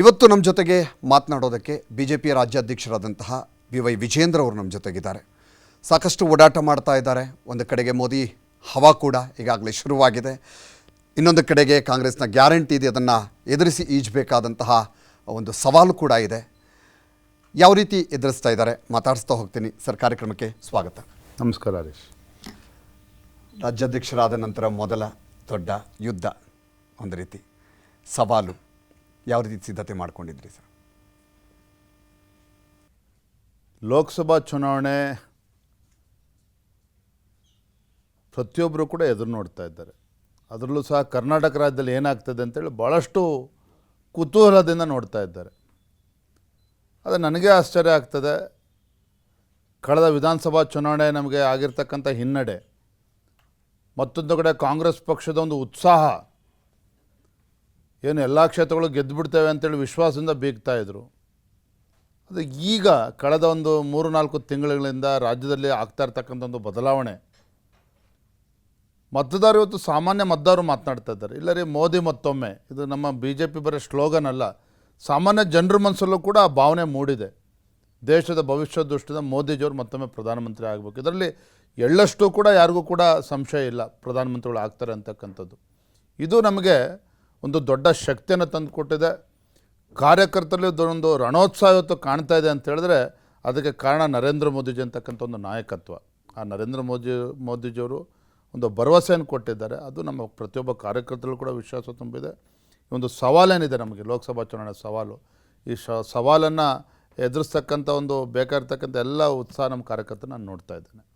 ಇವತ್ತು ನಮ್ಮ ಜೊತೆಗೆ ಮಾತನಾಡೋದಕ್ಕೆ ಬಿ ಜೆ ಪಿ ರಾಜ್ಯಾಧ್ಯಕ್ಷರಾದಂತಹ ಬಿ ವೈ ವಿಜೇಂದ್ರ ಅವರು ನಮ್ಮ ಜೊತೆಗಿದ್ದಾರೆ. ಸಾಕಷ್ಟು ಓಡಾಟ ಮಾಡ್ತಾ ಇದ್ದಾರೆ. ಒಂದು ಕಡೆಗೆ ಮೋದಿ ಹವಾ ಕೂಡ ಈಗಾಗಲೇ ಶುರುವಾಗಿದೆ. ಇನ್ನೊಂದು ಕಡೆಗೆ ಕಾಂಗ್ರೆಸ್ನ ಗ್ಯಾರಂಟಿ ಇದೆ. ಅದನ್ನು ಎದುರಿಸಿ ಈಜಬೇಕಾದಂತಹ ಒಂದು ಸವಾಲು ಕೂಡ ಇದೆ. ಯಾವ ರೀತಿ ಎದುರಿಸ್ತಾ ಇದ್ದಾರೆ? ಮಾತಾಡಿಸ್ತಾ ಹೋಗ್ತೀನಿ. ಸರ್ ಕಾರ್ಯಕ್ರಮಕ್ಕೆ ಸ್ವಾಗತ. ನಮಸ್ಕಾರ ಹರೀಶ್. ರಾಜ್ಯಾಧ್ಯಕ್ಷರಾದ ನಂತರ ಮೊದಲ ದೊಡ್ಡ ಯುದ್ಧ. ಒಂದು ರೀತಿ ಸವಾಲು. ಯಾವ ರೀತಿ ಸಿದ್ಧತೆ ಮಾಡ್ಕೊಂಡಿದ್ರಿ ಸರ್? ಲೋಕಸಭಾ ಚುನಾವಣೆ ಪ್ರತಿಯೊಬ್ಬರು ಕೂಡ ಎದುರು ನೋಡ್ತಾ ಇದ್ದಾರೆ. ಅದರಲ್ಲೂ ಸಹ ಕರ್ನಾಟಕ ರಾಜ್ಯದಲ್ಲಿ ಏನಾಗ್ತದೆ ಅಂತೇಳಿ ಭಾಳಷ್ಟು ಕುತೂಹಲದಿಂದ ನೋಡ್ತಾ ಇದ್ದಾರೆ. ಅದು ನನಗೆ ಆಶ್ಚರ್ಯ ಆಗ್ತದೆ. ಕಳೆದ ವಿಧಾನಸಭಾ ಚುನಾವಣೆ ನಮಗೆ ಆಗಿರ್ತಕ್ಕಂಥ ಹಿನ್ನಡೆ ಮತ್ತೊಂದು ಕಡೆ ಕಾಂಗ್ರೆಸ್ ಪಕ್ಷದ ಒಂದು ಉತ್ಸಾಹ ಏನು ಎಲ್ಲ ಕ್ಷೇತ್ರಗಳು ಗೆದ್ದು ಬಿಡ್ತೇವೆ ಅಂತೇಳಿ ವಿಶ್ವಾಸದಿಂದ ಬೀಗ್ತಾ ಇದ್ದರು ಅದು ಈಗ ಕಳೆದ ಒಂದು ಮೂರು ನಾಲ್ಕು ತಿಂಗಳುಗಳಿಂದ ರಾಜ್ಯದಲ್ಲಿ ಆಗ್ತಾ ಇರ್ತಕ್ಕಂಥ ಒಂದು ಬದಲಾವಣೆ. ಮತದಾರ ಇವತ್ತು ಸಾಮಾನ್ಯ ಮತದಾರರು ಮಾತನಾಡ್ತಾ ಇದ್ದಾರೆ. ಇಲ್ಲ ರೀ, ಮೋದಿ ಮತ್ತೊಮ್ಮೆ, ಇದು ನಮ್ಮ ಬಿ ಜೆ ಪಿ ಬರೋ ಸ್ಲೋಗನ್ ಅಲ್ಲ, ಸಾಮಾನ್ಯ ಜನರ ಮನಸ್ಸಲ್ಲೂ ಕೂಡ ಆ ಭಾವನೆ ಮೂಡಿದೆ. ದೇಶದ ಭವಿಷ್ಯ ದೃಷ್ಟಿಯಿಂದ ಮೋದಿಜಿಯವರು ಮತ್ತೊಮ್ಮೆ ಪ್ರಧಾನಮಂತ್ರಿ ಆಗಬೇಕು. ಇದರಲ್ಲಿ ಎಳ್ಳಷ್ಟು ಕೂಡ ಯಾರಿಗೂ ಕೂಡ ಸಂಶಯ ಇಲ್ಲ ಪ್ರಧಾನಮಂತ್ರಿಗಳು ಆಗ್ತಾರೆ ಅಂತಕ್ಕಂಥದ್ದು. ಇದು ನಮಗೆ ಒಂದು ದೊಡ್ಡ ಶಕ್ತಿಯನ್ನು ತಂದು ಕೊಟ್ಟಿದೆ ಕಾರ್ಯಕರ್ತರಲ್ಲಿ ಒಂದು ರಣೋತ್ಸಾಹ ಇವತ್ತು ಕಾಣ್ತಾ ಇದೆ ಅಂತ ಹೇಳಿದ್ರೆ ಅದಕ್ಕೆ ಕಾರಣ ನರೇಂದ್ರ ಮೋದಿಜಿ ಅಂತಕ್ಕಂಥ ಒಂದು ನಾಯಕತ್ವ. ಆ ನರೇಂದ್ರ ಮೋದಿ, ಮೋದಿಜಿಯವರು ಒಂದು ಭರವಸೆಯನ್ನು ಕೊಟ್ಟಿದ್ದಾರೆ. ಅದು ನಮ್ಮ ಪ್ರತಿಯೊಬ್ಬ ಕಾರ್ಯಕರ್ತರಲ್ಲೂ ಕೂಡ ವಿಶ್ವಾಸ ತುಂಬಿದೆ. ಒಂದು ಸವಾಲೇನಿದೆ ನಮಗೆ, ಲೋಕಸಭಾ ಚುನಾವಣೆ ಸವಾಲು. ಈ ಶ, ಸವಾಲನ್ನು ಎದುರಿಸ್ತಕ್ಕಂಥ ಒಂದು ಬೇಕಾಗಿರ್ತಕ್ಕಂಥ ಎಲ್ಲ ಉತ್ಸಾಹ ನಮ್ಮ ಕಾರ್ಯಕರ್ತರು ನಾನು ನೋಡ್ತಾ ಇದ್ದೇನೆ.